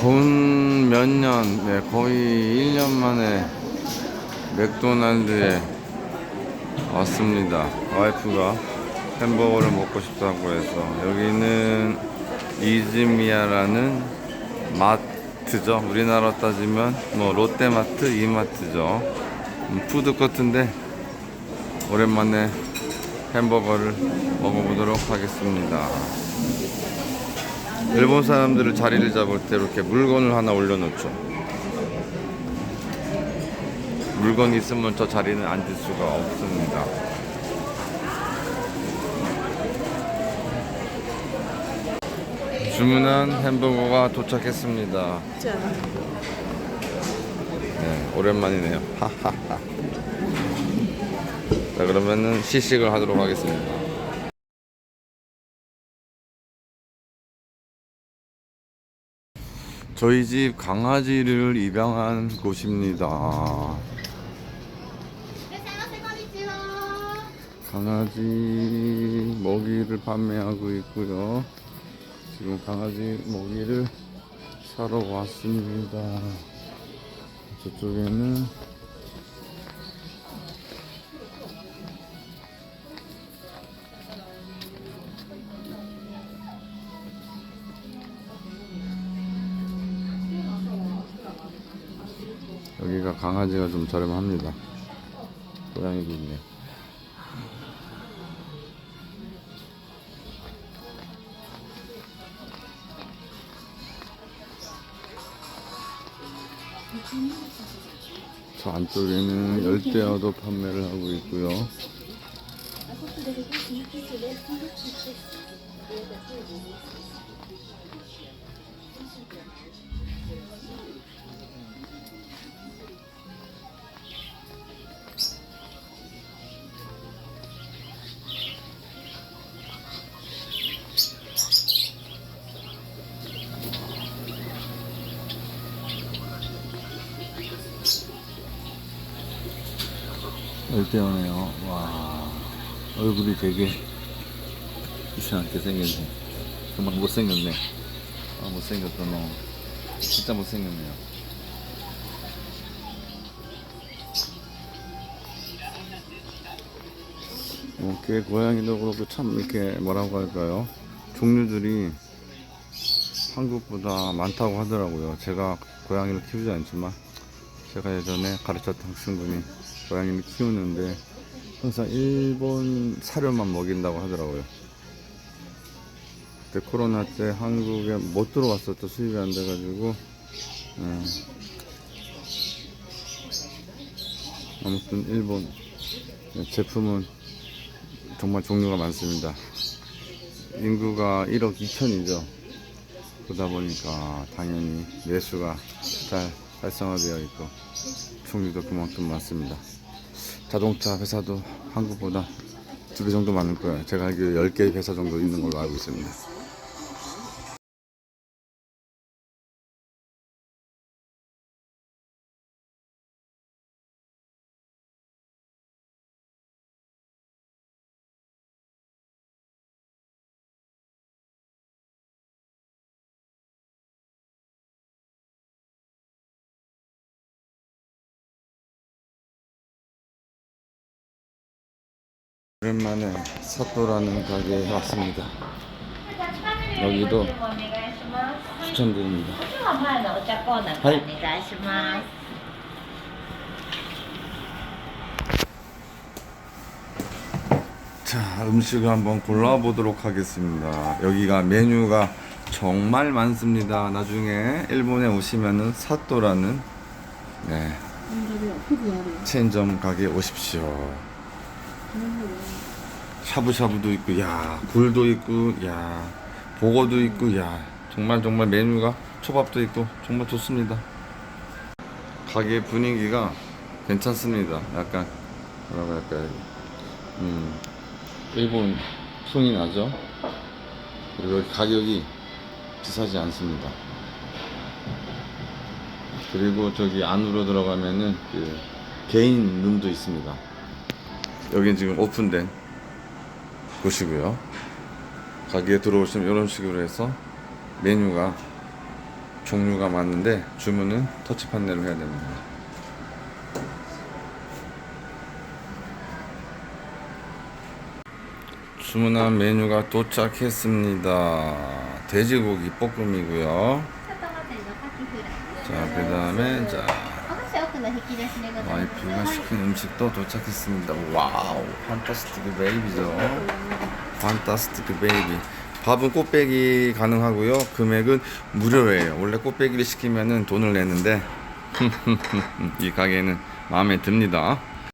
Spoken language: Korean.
건몇 년, 네, 거의 1년 만에 맥도날드에 왔습니다. 와이프가 햄버거를 먹고 싶다고 해서 여기는 이즈미야라는 마트죠. 우리나라 따지면 뭐 롯데마트, 이마트죠. 음, 푸드코트인데 오랜만에 햄버거를 먹어보도록 하겠습니다. 일본 사람들은 자리를 잡을 때 이렇게 물건을 하나 올려놓죠. 물건이 있으면 저 자리는 앉을 수가 없습니다. 주문한 햄버거가 도착했습니다. 짠. 네, 오랜만이네요. 하하하. 자, 그러면은 시식을 하도록 하겠습니다. 저희 집 강아지를 입양한 곳입니다. 강아지 먹이를 판매하고 있고요. 지금 강아지 먹이를 사러 왔습니다. 저쪽에는 여기가 강아지가 좀 저렴합니다. 고양이도 있네요. 저 안쪽에는 열대어도 판매를 하고 있고요. 열대어네요. 와, 얼굴이 되게 이상하게 생겼네. 정말 못생겼네. 아, 못생겼다, 너. 진짜 못생겼네요. 이렇게 고양이도 그렇고 참 이렇게 뭐라고 할까요? 종류들이 한국보다 많다고 하더라고요. 제가 고양이를 키우지 않지만 제가 예전에 가르쳤던 학생분이 고양이를 키우는데 항상 일본 사료만 먹인다고 하더라고요. 그때 코로나 때 한국에 못 들어왔었죠. 수입이 안 돼가지고. 예. 아무튼 일본 제품은 정말 종류가 많습니다. 인구가 1억 2천이죠. 그러다 보니까 당연히 매수가 잘 활성화되어 있고 종류도 그만큼 많습니다. 자동차 회사도 한국보다 두 배 정도 많을 거예요. 제가 알기로 10개 회사 정도 있는 걸로 알고 있습니다. 오랜만에 사또라는 가게에 왔습니다. 여기도 お願いします。 추천드립니다. では前のお茶コーナーからお願いします。 자, 음식을 한번 골라보도록 하겠습니다. 여기가 메뉴가 정말 많습니다. 나중에 일본에 오시면은 사또라는 네, 체인점 가게에 오십시오. 샤브샤브도 있고, 야, 굴도 있고, 야, 보고도 있고, 야, 정말 정말 메뉴가 초밥도 있고, 정말 좋습니다. 가게 분위기가 괜찮습니다. 약간 뭐라고 할까요? 음, 일본 풍이 나죠. 그리고 가격이 비싸지 않습니다. 그리고 저기 안으로 들어가면은 그 개인 룸도 있습니다. 여긴 지금 오픈된 곳이고요. 가게에 들어오시면 이런 식으로 해서 메뉴가 종류가 많은데 주문은 터치 판넬로 해야 됩니다. 주문한 메뉴가 도착했습니다. 돼지고기 볶음이고요. 자, 그 다음에 자. 와이프가 시킨 음식도 도착했습니다. 와우, 판타스티크 베이비죠. 판타스티크 베이비. 밥은 꽃배기 가능하고요. 금액은 무료예요. 원래 꽃배기를 시키면은 돈을 내는데 이 가게는 마음에 듭니다.